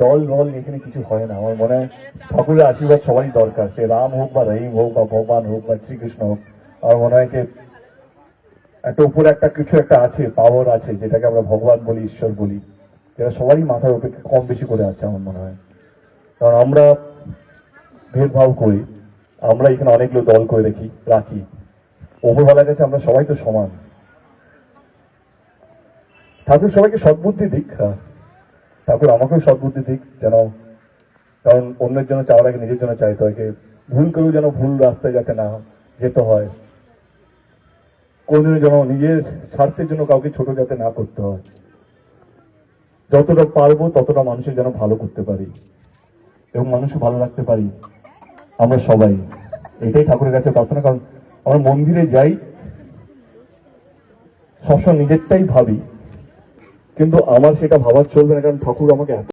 দল বল এখানে কিছু হয় না। আমার মনে হয় ঠাকুরের আশীর্বাদ সবারই দরকার। সে রাম হোক বা রহিম হোক বা ভগবান হোক বা শ্রীকৃষ্ণ হোক, আমার মনে হয় যে একটা উপরে একটা কিছু একটা আছে পাওয়ার আছে, যেটাকে আমরা ভগবান বলি, ঈশ্বর বলি, যেটা সবারই মাথার অপেক্ষা কম বেশি করে আছে আমার মনে হয়। কারণ আমরা ভেদভাব করি, আমরা এখানে অনেকগুলো দল করে রাখি রাখি। ওপরবেলার কাছে আমরা সবাই তো সমান। ঠাকুর সবাইকে সদ্বুদ্ধি দিক। হ্যাঁ। ঠাকুর আমাকেও সদ্বুদ্ধি দিক, যেন কারণ অন্যের জন্য চাওয়ার আগে নিজের জন্য চাইতে হয় ভুল করেও যেন ভুল রাস্তায় যাতে না যেতে হয়। কোনদিনও যেন নিজের স্বার্থের জন্য কাউকে ছোট যাতে না করতে হয়। যতটা পারব ততটা মানুষের যেন ভালো করতে পারি। এবং মানুষকে ভালো রাখতে পারি। আমরা সবাই। এটাই ঠাকুরের কাছে প্রার্থনা, কারণ আমরা মন্দিরে যাই, সবসময় নিজেরটাই ভাবি। কিন্তু আমার সেটা ভাবার চলবে না কারণ ঠাকুর আমাকে